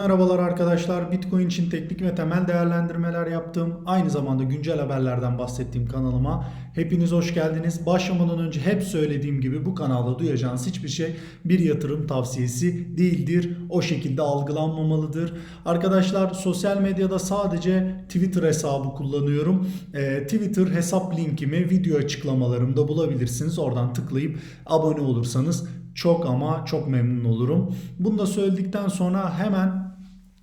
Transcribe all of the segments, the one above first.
Merhabalar arkadaşlar. Bitcoin için teknik ve temel değerlendirmeler yaptığım, aynı zamanda güncel haberlerden bahsettiğim kanalıma hepiniz hoş geldiniz. Başlamadan önce hep söylediğim gibi bu kanalda duyacağınız hiçbir şey bir yatırım tavsiyesi değildir. O şekilde algılanmamalıdır. Arkadaşlar sosyal medyada sadece Twitter hesabı kullanıyorum. Ee, Twitter hesap linkimi video açıklamalarımda bulabilirsiniz. Oradan tıklayıp abone olursanız çok ama çok memnun olurum. Bunu da söyledikten sonra hemen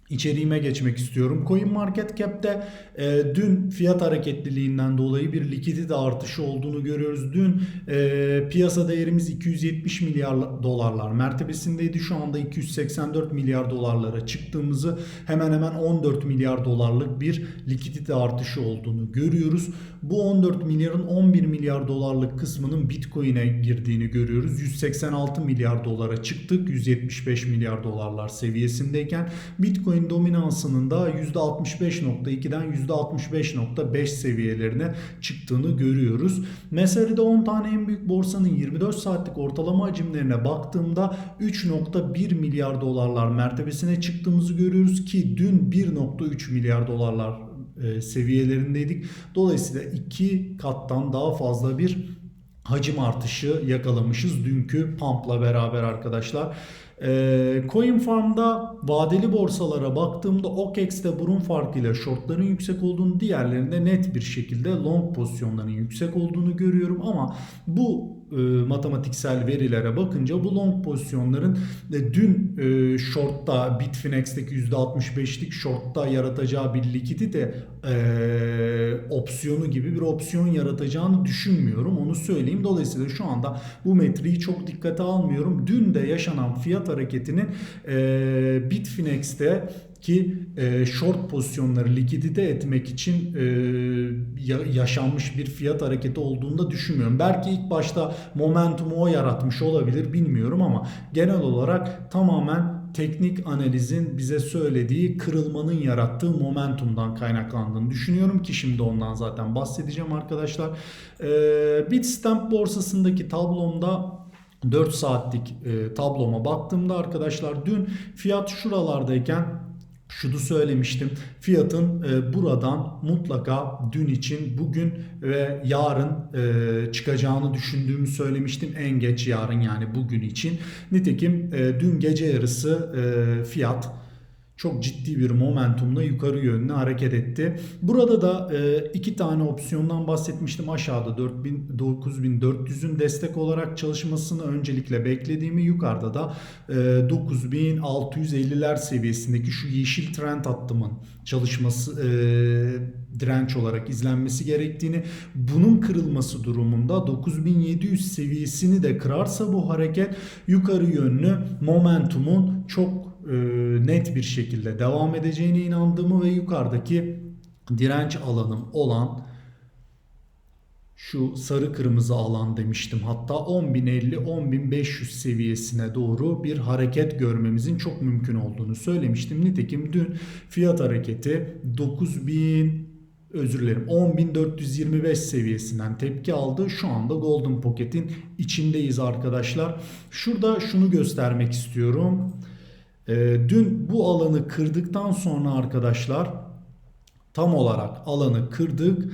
içeriğime geçmek istiyorum. CoinMarketCap'te e, dün fiyat hareketliliğinden dolayı bir likidite artışı olduğunu görüyoruz. Dün e, piyasa değerimiz 270 milyar dolarlar mertebesindeydi. Şu anda 284 milyar dolarlara çıktığımızı hemen hemen 14 milyar dolarlık bir likidite artışı olduğunu görüyoruz. Bu 14 milyarın 11 milyar dolarlık kısmının Bitcoin'e girdiğini görüyoruz. 186 milyar dolara çıktık. 175 milyar dolarlar seviyesindeyken Bitcoin dominansının da %65.2'den %65.5 seviyelerine çıktığını görüyoruz. Meselede 10 tane en büyük borsanın 24 saatlik ortalama hacimlerine baktığımda 3.1 milyar dolarlar mertebesine çıktığımızı görüyoruz ki dün 1.3 milyar dolarlar e, seviyelerindeydik. Dolayısıyla iki kattan daha fazla bir hacim artışı yakalamışız dünkü pump'la beraber arkadaşlar. Ee, CoinFarm'da vadeli borsalara baktığımda OKEX'te burun farkıyla shortların yüksek olduğunu diğerlerinde net bir şekilde long pozisyonların yüksek olduğunu görüyorum. Ama bu e, matematiksel verilere bakınca bu long pozisyonların e, dün e, shortta Bitfinex'teki %65'lik shortta yaratacağı bir likidite e, opsiyonu gibi bir opsiyon yaratacağını düşünmüyorum. Onu söyleyeyim. Dolayısıyla şu anda bu metriği çok dikkate almıyorum. Dün de yaşanan fiyat hareketinin e, Bitfinex'te ki e, short pozisyonları likidite etmek için e, ya, yaşanmış bir fiyat hareketi olduğunu da düşünmüyorum. Belki ilk başta momentumu o yaratmış olabilir bilmiyorum ama genel olarak tamamen teknik analizin bize söylediği kırılmanın yarattığı momentumdan kaynaklandığını düşünüyorum ki şimdi ondan zaten bahsedeceğim arkadaşlar. E, Bitstamp borsasındaki tablomda 4 saatlik e, tabloma baktığımda arkadaşlar dün fiyat şuralardayken şunu söylemiştim. Fiyatın e, buradan mutlaka dün için bugün ve yarın e, çıkacağını düşündüğümü söylemiştim. En geç yarın yani bugün için. Nitekim e, dün gece yarısı e, fiyat çok ciddi bir momentumla yukarı yönlü hareket etti. Burada da e, iki tane opsiyondan bahsetmiştim. Aşağıda 4000 9400'ün destek olarak çalışmasını öncelikle beklediğimi yukarıda da e, 9650'ler seviyesindeki şu yeşil trend hattımın çalışması e, direnç olarak izlenmesi gerektiğini bunun kırılması durumunda 9700 seviyesini de kırarsa bu hareket yukarı yönlü momentumun çok e, net bir şekilde devam edeceğine inandığımı ve yukarıdaki direnç alanım olan şu sarı kırmızı alan demiştim. Hatta 10.050-10.500 seviyesine doğru bir hareket görmemizin çok mümkün olduğunu söylemiştim. Nitekim dün fiyat hareketi 9000 özür dilerim 10.425 seviyesinden tepki aldı. Şu anda Golden Pocket'in içindeyiz arkadaşlar. Şurada şunu göstermek istiyorum. Ee, dün bu alanı kırdıktan sonra arkadaşlar tam olarak alanı kırdık.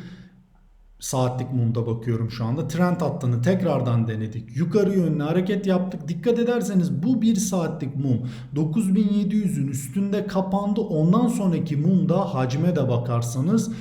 Saatlik mumda bakıyorum şu anda. Trend hattını tekrardan denedik. Yukarı yönlü hareket yaptık. Dikkat ederseniz bu bir saatlik mum 9700'ün üstünde kapandı. Ondan sonraki mumda hacme de bakarsanız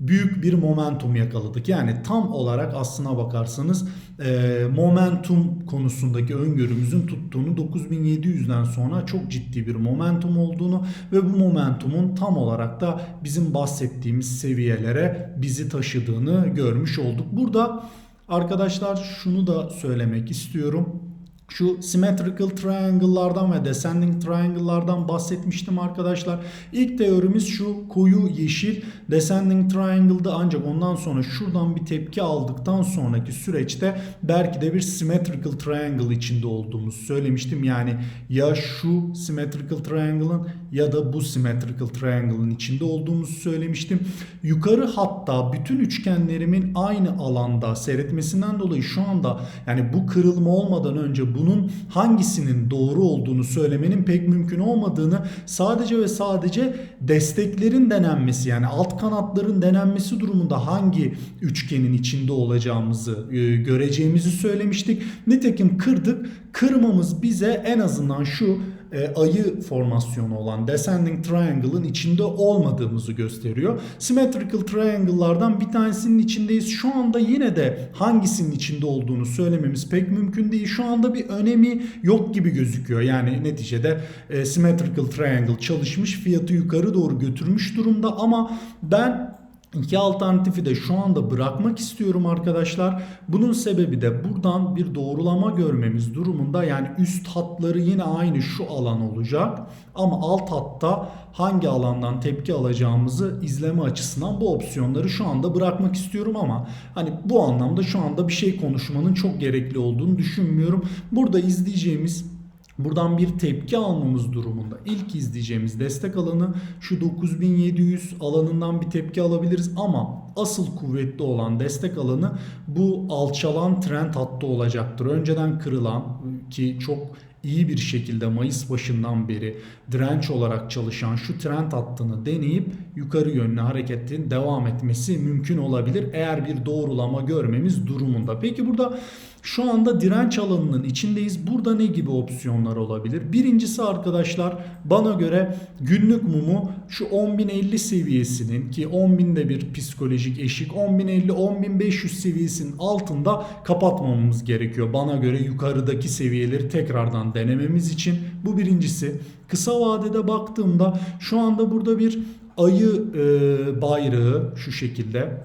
büyük bir momentum yakaladık. Yani tam olarak aslına bakarsanız e, momentum konusundaki öngörümüzün tuttuğunu 9700'den sonra çok ciddi bir momentum olduğunu ve bu momentumun tam olarak da bizim bahsettiğimiz seviyelere bizi taşıdığını görmüş olduk. Burada arkadaşlar şunu da söylemek istiyorum. Şu symmetrical triangle'lardan ve descending triangle'lardan bahsetmiştim arkadaşlar. İlk teorimiz şu koyu yeşil descending triangle'da ancak ondan sonra şuradan bir tepki aldıktan sonraki süreçte belki de bir symmetrical triangle içinde olduğumuzu söylemiştim. Yani ya şu symmetrical triangle'ın ya da bu symmetrical triangle'ın içinde olduğumuzu söylemiştim. Yukarı hatta bütün üçgenlerimin aynı alanda seyretmesinden dolayı şu anda yani bu kırılma olmadan önce bunun hangisinin doğru olduğunu söylemenin pek mümkün olmadığını sadece ve sadece desteklerin denenmesi yani alt kanatların denenmesi durumunda hangi üçgenin içinde olacağımızı e, göreceğimizi söylemiştik. Nitekim kırdık. Kırmamız bize en azından şu e, ayı formasyonu olan descending triangle'ın içinde olmadığımızı gösteriyor. Symmetrical triangle'lardan bir tanesinin içindeyiz. Şu anda yine de hangisinin içinde olduğunu söylememiz pek mümkün değil. Şu anda bir önemi yok gibi gözüküyor. Yani neticede e, symmetrical triangle çalışmış, fiyatı yukarı doğru götürmüş durumda ama ben İki alternatifi de şu anda bırakmak istiyorum arkadaşlar. Bunun sebebi de buradan bir doğrulama görmemiz durumunda yani üst hatları yine aynı şu alan olacak. Ama alt hatta hangi alandan tepki alacağımızı izleme açısından bu opsiyonları şu anda bırakmak istiyorum ama hani bu anlamda şu anda bir şey konuşmanın çok gerekli olduğunu düşünmüyorum. Burada izleyeceğimiz Buradan bir tepki almamız durumunda ilk izleyeceğimiz destek alanı şu 9700 alanından bir tepki alabiliriz ama asıl kuvvetli olan destek alanı bu alçalan trend hattı olacaktır. Önceden kırılan ki çok iyi bir şekilde Mayıs başından beri direnç olarak çalışan şu trend hattını deneyip yukarı yönlü hareketin devam etmesi mümkün olabilir eğer bir doğrulama görmemiz durumunda. Peki burada şu anda direnç alanının içindeyiz. Burada ne gibi opsiyonlar olabilir? Birincisi arkadaşlar bana göre günlük mumu şu 10.050 seviyesinin ki 10.000'de bir psikolojik eşik 10.050-10.500 seviyesinin altında kapatmamamız gerekiyor. Bana göre yukarıdaki seviyeleri tekrardan denememiz için bu birincisi. Kısa vadede baktığımda şu anda burada bir ayı e, bayrağı şu şekilde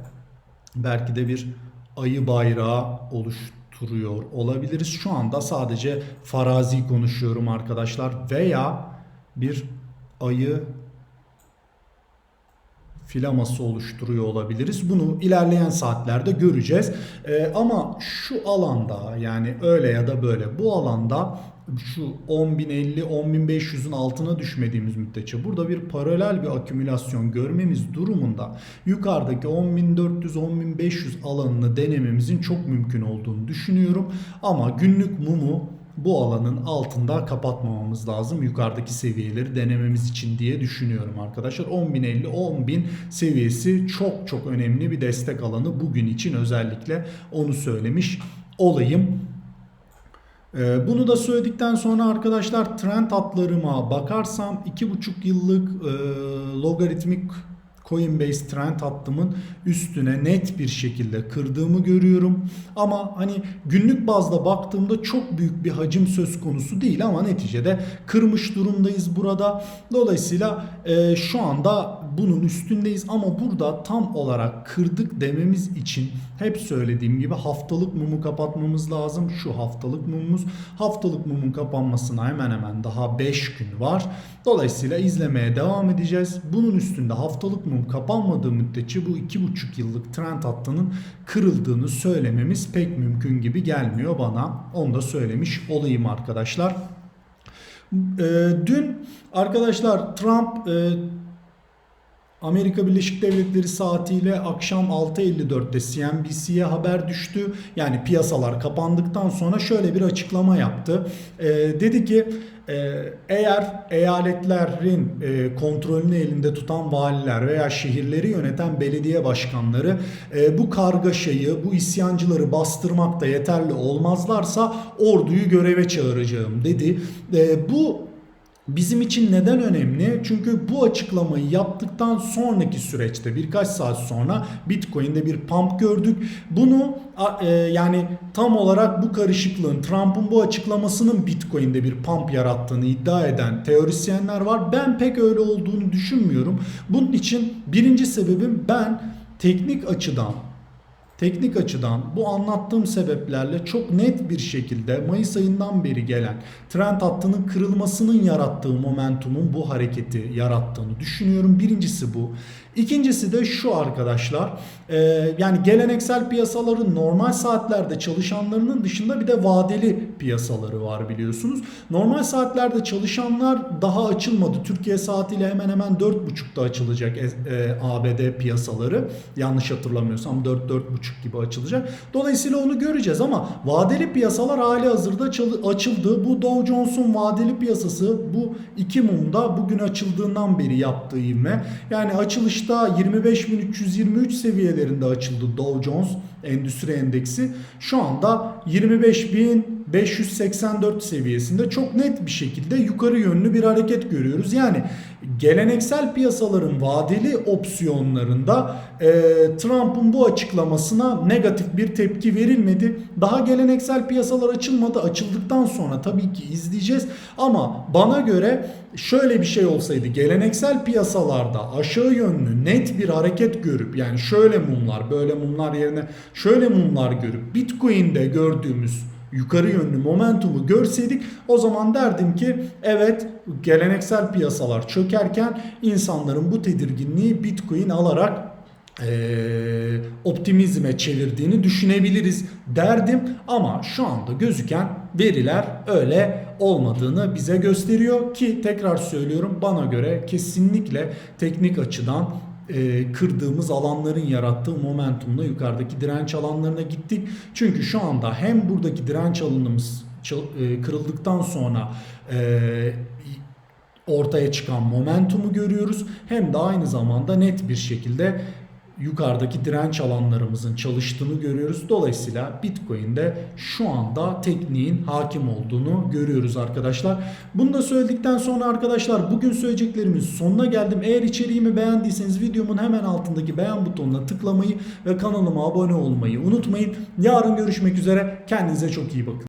belki de bir ayı bayrağı oluşturuyor olabiliriz. Şu anda sadece farazi konuşuyorum arkadaşlar veya bir ayı filaması oluşturuyor olabiliriz. Bunu ilerleyen saatlerde göreceğiz. Ee, ama şu alanda yani öyle ya da böyle bu alanda şu 10.050 10.500'ün altına düşmediğimiz müddetçe burada bir paralel bir akümülasyon görmemiz durumunda yukarıdaki 10.400 10.500 alanını denememizin çok mümkün olduğunu düşünüyorum. Ama günlük mumu bu alanın altında kapatmamamız lazım yukarıdaki seviyeleri denememiz için diye düşünüyorum arkadaşlar. 10.050 10.000 seviyesi çok çok önemli bir destek alanı bugün için özellikle onu söylemiş olayım. Ee, bunu da söyledikten sonra arkadaşlar trend hatlarıma bakarsam 2,5 yıllık e, logaritmik Coinbase trend hattımın üstüne net bir şekilde kırdığımı görüyorum. Ama hani günlük bazda baktığımda çok büyük bir hacim söz konusu değil ama neticede kırmış durumdayız burada. Dolayısıyla e, şu anda bunun üstündeyiz ama burada tam olarak kırdık dememiz için hep söylediğim gibi haftalık mumu kapatmamız lazım. Şu haftalık mumumuz. Haftalık mumun kapanmasına hemen hemen daha 5 gün var. Dolayısıyla izlemeye devam edeceğiz. Bunun üstünde haftalık mum kapanmadığı müddetçe bu 2,5 yıllık trend hattının kırıldığını söylememiz pek mümkün gibi gelmiyor bana. Onu da söylemiş olayım arkadaşlar. Ee, dün arkadaşlar Trump e, Amerika Birleşik Devletleri saatiyle akşam 6.54'te CNBC'ye haber düştü. Yani piyasalar kapandıktan sonra şöyle bir açıklama yaptı. Ee, dedi ki e, eğer eyaletlerin e, kontrolünü elinde tutan valiler veya şehirleri yöneten belediye başkanları e, bu kargaşayı, bu isyancıları bastırmakta yeterli olmazlarsa orduyu göreve çağıracağım dedi. E, bu Bizim için neden önemli? Çünkü bu açıklamayı yaptıktan sonraki süreçte birkaç saat sonra Bitcoin'de bir pump gördük. Bunu e, yani tam olarak bu karışıklığın Trump'ın bu açıklamasının Bitcoin'de bir pump yarattığını iddia eden teorisyenler var. Ben pek öyle olduğunu düşünmüyorum. Bunun için birinci sebebim ben teknik açıdan teknik açıdan bu anlattığım sebeplerle çok net bir şekilde Mayıs ayından beri gelen trend hattının kırılmasının yarattığı momentumun bu hareketi yarattığını düşünüyorum. Birincisi bu. İkincisi de şu arkadaşlar yani geleneksel piyasaların normal saatlerde çalışanlarının dışında bir de vadeli piyasaları var biliyorsunuz. Normal saatlerde çalışanlar daha açılmadı. Türkiye saatiyle hemen hemen 4.30'da açılacak e, ABD piyasaları. Yanlış hatırlamıyorsam 4-4.30 gibi açılacak. Dolayısıyla onu göreceğiz ama vadeli piyasalar hali hazırda açıldı. Bu Dow Jones'un vadeli piyasası bu 2 mumda bugün açıldığından beri yaptığı ivme. Yani açılışta 25.323 seviyelerinde açıldı Dow Jones Endüstri Endeksi. Şu anda 25.584 seviyesinde çok net bir şekilde yukarı yönlü bir hareket görüyoruz. Yani geleneksel piyasaların vadeli opsiyonlarında e, Trump'ın bu açıklamasına negatif bir tepki verilmedi. Daha geleneksel piyasalar açılmadı. Açıldıktan sonra tabii ki izleyeceğiz. Ama bana göre şöyle bir şey olsaydı geleneksel piyasalarda aşağı yönlü net bir hareket görüp yani şöyle mumlar böyle mumlar yerine şöyle mumlar görüp Bitcoin'de gördüğümüz yukarı yönlü momentumu görseydik o zaman derdim ki evet geleneksel piyasalar çökerken insanların bu tedirginliği Bitcoin alarak eee, optimizme çevirdiğini düşünebiliriz derdim. Ama şu anda gözüken veriler öyle olmadığını bize gösteriyor ki tekrar söylüyorum bana göre kesinlikle teknik açıdan e, kırdığımız alanların yarattığı momentumla yukarıdaki direnç alanlarına gittik. Çünkü şu anda hem buradaki direnç alanımız e, kırıldıktan sonra e, ortaya çıkan momentumu görüyoruz. Hem de aynı zamanda net bir şekilde yukarıdaki direnç alanlarımızın çalıştığını görüyoruz. Dolayısıyla Bitcoin'de şu anda tekniğin hakim olduğunu görüyoruz arkadaşlar. Bunu da söyledikten sonra arkadaşlar bugün söyleyeceklerimin sonuna geldim. Eğer içeriğimi beğendiyseniz videomun hemen altındaki beğen butonuna tıklamayı ve kanalıma abone olmayı unutmayın. Yarın görüşmek üzere. Kendinize çok iyi bakın.